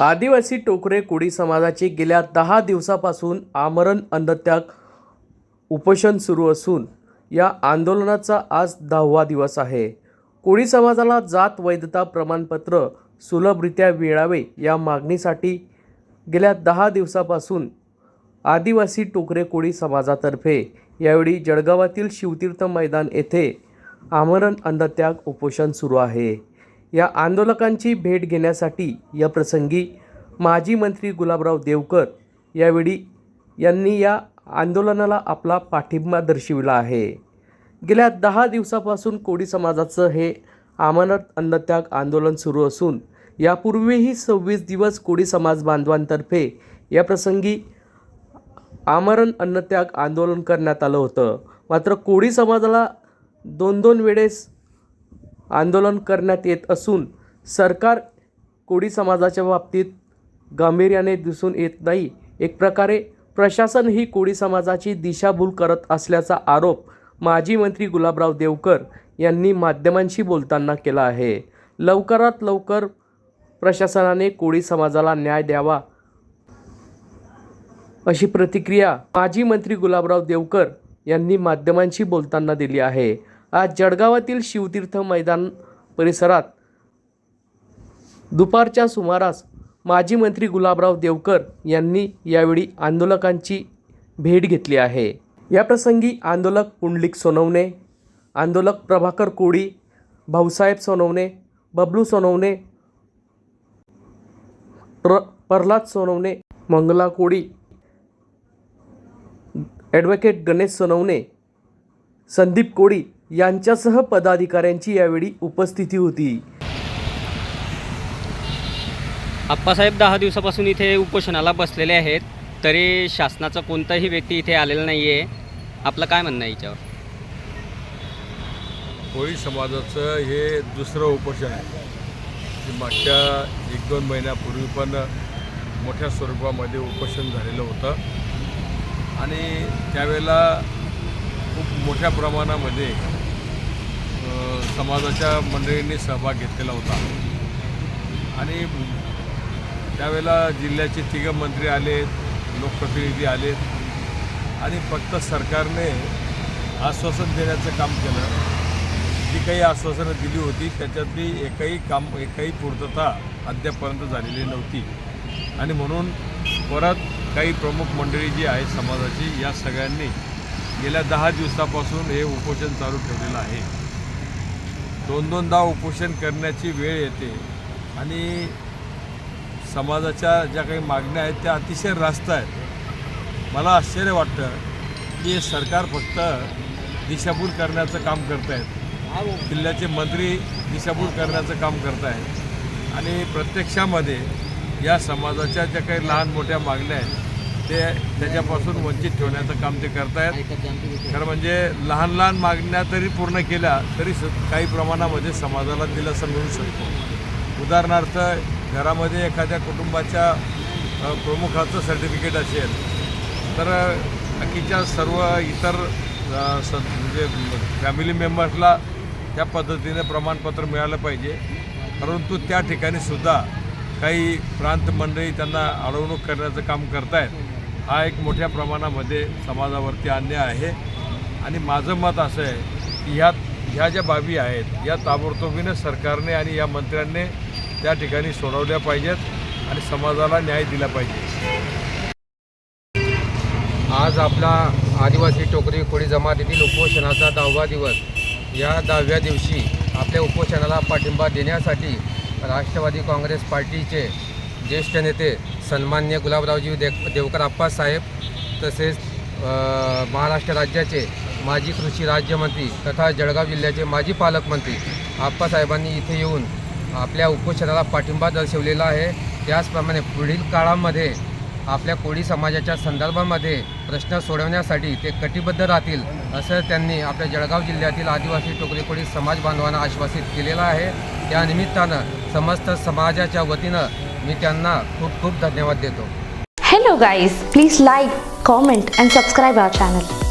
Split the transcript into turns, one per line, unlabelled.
आदिवासी टोकरे कोळी समाजाचे गेल्या दहा दिवसापासून आमरण अन्नत्याग उपोषण सुरू असून या आंदोलनाचा आज दहावा दिवस आहे. कोळी समाजाला जात वैधता प्रमाणपत्र सुलभरित्या मिळावे या मागणीसाठी गेल्या दहा दिवसापासून आदिवासी टोकरे कोळी समाजातर्फे यावेळी जळगावातील शिवतीर्थ मैदान येथे आमरण अन्नत्याग उपोषण सुरू आहे. या आंदोलकांची भेट घेण्यासाठी या प्रसंगी माजी मंत्री गुलाबराव देवकर यावेळी यांनी या आंदोलनाला आपला पाठिंबा दर्शविला आहे. गेल्या दहा दिवसापासून कोळी समाजाचं हे आमरण अन्नत्याग आंदोलन सुरू असून यापूर्वीही सव्वीस दिवस कोळी समाज बांधवांतर्फे या प्रसंगी आमरण अन्नत्याग आंदोलन करण्यात आलं होतं. मात्र कोळी समाजाला दोन दोन वेळेस आंदोलन करण्यात येत असून सरकार कोळी समाजाच्या बाबतीत गांभीर्याने दिसून येत नाही. एक प्रकारे प्रशासन ही कोळी समाजाची दिशाभूल करत असल्याचा आरोप माजी मंत्री गुलाबराव देवकर यांनी माध्यमांशी बोलताना केला आहे. लवकरात लवकर प्रशासनाने कोळी समाजाला न्याय द्यावा अशी प्रतिक्रिया माजी मंत्री गुलाबराव देवकर यांनी माध्यमांशी बोलताना दिली आहे. आज जळगावातील शिवतीर्थ मैदान परिसरात दुपारच्या सुमारास माजी मंत्री गुलाबराव देवकर यांनी यावेळी आंदोलकांची भेट घेतली आहे. याप्रसंगी आंदोलक पुंडलिक सोनवणे आंदोलक प्रभाकर कोळी भाऊसाहेब सोनवणे बबलू सोनवणे प्र प्रल्हाद सोनवणे मंगला कोळी ॲडव्होकेट गणेश सोनवणे संदीप कोळी यांच्यासह पदाधिकाऱ्यांची यावेळी उपस्थिती होती.
आप्पासाहेब दहा दिवसापासून इथे उपोषणाला बसलेले आहेत तरी शासनाचा कोणताही व्यक्ती इथे आलेला नाही आहे आपलं काय म्हणणं आहे याच्यावर?
कोळी समाजाचं हे दुसरं उपोषण आहे. मागच्या एक दोन महिन्यापूर्वी पण मोठ्या स्वरूपामध्ये उपोषण झालेलं होतं. आणि त्यावेळेला खूप मोठ्या प्रमाणामध्ये समाजाच्या मंडळींनी सहभाग घेतलेला होता. आणि त्यावेळेला जिल्ह्याचे तिघं मंत्री आले लोकप्रतिनिधी आले आणि फक्त सरकारने आश्वासन देण्याचं काम केलं. जी काही आश्वासनं दिली होती त्याच्यातली एकही काम एकही पूर्तता अद्यापर्यंत झालेली नव्हती. आणि म्हणून परत काही प्रमुख मंडळी जी आहेत समाजाची या सगळ्यांनी गेल्या दहा दिवसापासून हे उपोषण चालू ठेवलेलं आहे. दोन दोनदा उपोषण करण्याची वेळ येते. आणि समाजाच्या ज्या काही मागण्या आहेत त्या अतिशय रास्त आहेत. मला आश्चर्य वाटतं की हे सरकार फक्त दिशाभूल करण्याचं काम करत आहेत. जिल्ह्याचे मंत्री दिशाभूल करण्याचं काम करत आहेत. आणि प्रत्यक्षामध्ये या समाजाच्या ज्या काही लहान मोठ्या मागण्या आहेत ते त्याच्यापासून वंचित ठेवण्याचं काम ते करत आहेत खरं म्हणजे लहान लहान मागण्या तरी पूर्ण केल्या तरी सु काही प्रमाणामध्ये समाजाला दिलासा मिळू शकतो. उदाहरणार्थ घरामध्ये एखाद्या कुटुंबाच्या प्रमुखाचं सर्टिफिकेट असेल तर बाकीच्या सर्व इतर स म्हणजे फॅमिली मेंबर्सला त्या पद्धतीने प्रमाणपत्र मिळालं पाहिजे. परंतु त्या ठिकाणी सुद्धा काही प्रांत मंडळी त्यांना अडवणूक करण्याचं काम करतायत. हा एक मोठ्या प्रमाणामध्ये समाजावरती अन्याय आहे. आणि माझं मत असं आहे की ह्या ह्या ज्या बाबी आहेत या ताबडतोबीनं सरकारने आणि या मंत्र्यांनी त्या ठिकाणी सोडवल्या पाहिजेत आणि समाजाला न्याय दिला पाहिजे.
आज आपला आदिवासी टोकरी कोळी जमातीतील उपोषणाचा दहावा दिवस. या दहाव्या दिवशी आपल्या उपोषणाला पाठिंबा देण्यासाठी राष्ट्रवादी काँग्रेस पार्टीचे ज्येष्ठ नेते सन्मान्य गुलाबरावजी देव देवकर आप्पासाहेब तसेच महाराष्ट्र राज्याचे माजी कृषी राज्यमंत्री तथा जळगाव जिल्ह्याचे माजी पालकमंत्री आप्पासाहेबांनी इथे येऊन आपल्या उपोषणाला पाठिंबा दर्शवलेला आहे. त्याचप्रमाणे पुढील काळामध्ये आपल्या कोळी समाजाच्या संदर्भामध्ये प्रश्न सोडवण्यासाठी ते कटिबद्ध राहतील असं त्यांनी आपल्या जळगाव जिल्ह्यातील आदिवासी टोकरी कोळी समाज बांधवांना आश्वासित केलेलं आहे. त्यानिमित्तानं समस्त समाजाच्या वतीनं मी त्यांना खूप खूप धन्यवाद देतो.
Hello guys please like comment and subscribe our channel